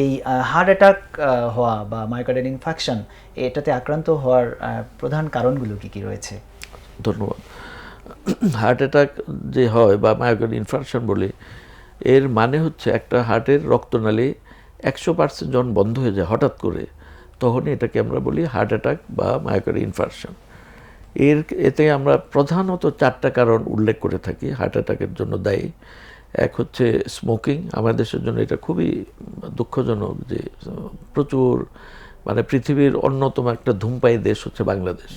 এই heart attack হওয়া বা মায়োকার্ডিয়াল ইনফেকশন এটাতে আক্রান্ত হওয়ার প্রধান কারণগুলো কি কি রয়েছে? ধন্যবাদ। হার্ট অ্যাটাক যে হয় বা মায়োকার্ড ইনফার্কশন বলে, এর মানে হচ্ছে একটা হার্টের রক্তনালী একশো পার্সেন্ট যখন বন্ধ হয়ে যায় হঠাৎ করে, তখনই এটাকে আমরা বলি হার্ট অ্যাটাক বা মায়োকার্ড ইনফার্কশন এর, এতে আমরা প্রধানত চারটা কারণ উল্লেখ করে থাকি হার্ট অ্যাটাকের জন্য দায়ী। এক হচ্ছে স্মোকিং আমাদের দেশের জন্য এটা খুবই দুঃখজনক যে, প্রচুর মানে পৃথিবীর অন্যতম একটা ধূমপায়ী দেশ হচ্ছে বাংলাদেশ।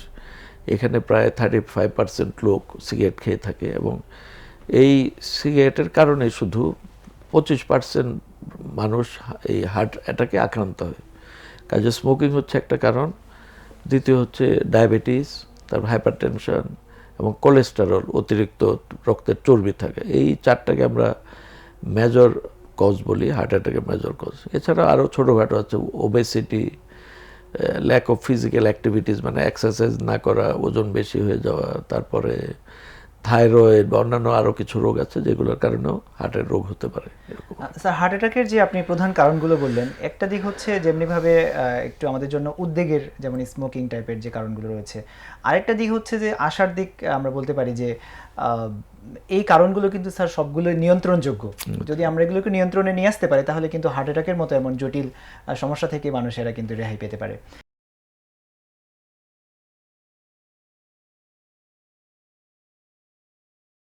এখানে প্রায় থার্টি ফাইভ পার্সেন্ট লোক সিগারেট খেয়ে থাকে এবং এই সিগারেটের কারণে শুধু পঁচিশ পার্সেন্ট মানুষ এই হার্ট অ্যাটাকে আক্রান্ত হয়। কাজে স্মোকিং হচ্ছে একটা কারণ। দ্বিতীয় হচ্ছে ডায়াবেটিস তারপর হাইপার টেনশন এবং কোলেস্টেরল অতিরিক্ত রক্তের চর্বি থাকে। এই চারটাকে আমরা মেজর কজ বলি হার্ট অ্যাটাকের মেজর কজ এছাড়া আরও ছোটোখাটো আছে obesity lack of physical activities মানে এক্সারসাইজ না করা, ওজন বেশি হয়ে যাওয়া, তারপরে থাইরয়েড বা অন্যান্য আরও কিছু রোগ আছে যেগুলোর কারণেও হার্টের রোগ হতে পারে স্যার হার্ট অ্যাটাকের যে আপনি প্রধান কারণগুলো বললেন একটা দিক হচ্ছে যেমনিভাবে একটু আমাদের জন্য উদ্বেগের যেমন স্মোকিং টাইপের যে কারণগুলো রয়েছে। আরেকটা দিক হচ্ছে যে আশার দিক আমরা বলতে পারি যে এই কারণগুলো কিন্তু স্যার সবগুলো নিয়ন্ত্রণযোগ্য। যদি আমরা এগুলোকে নিয়ন্ত্রণে নিয়ে আসতে পারি তাহলে কিন্তু হার্ট অ্যাটাকের মতো এমন জটিল সমস্যা থেকে মানুষেরা কিন্তু রেহাই পেতে পারে।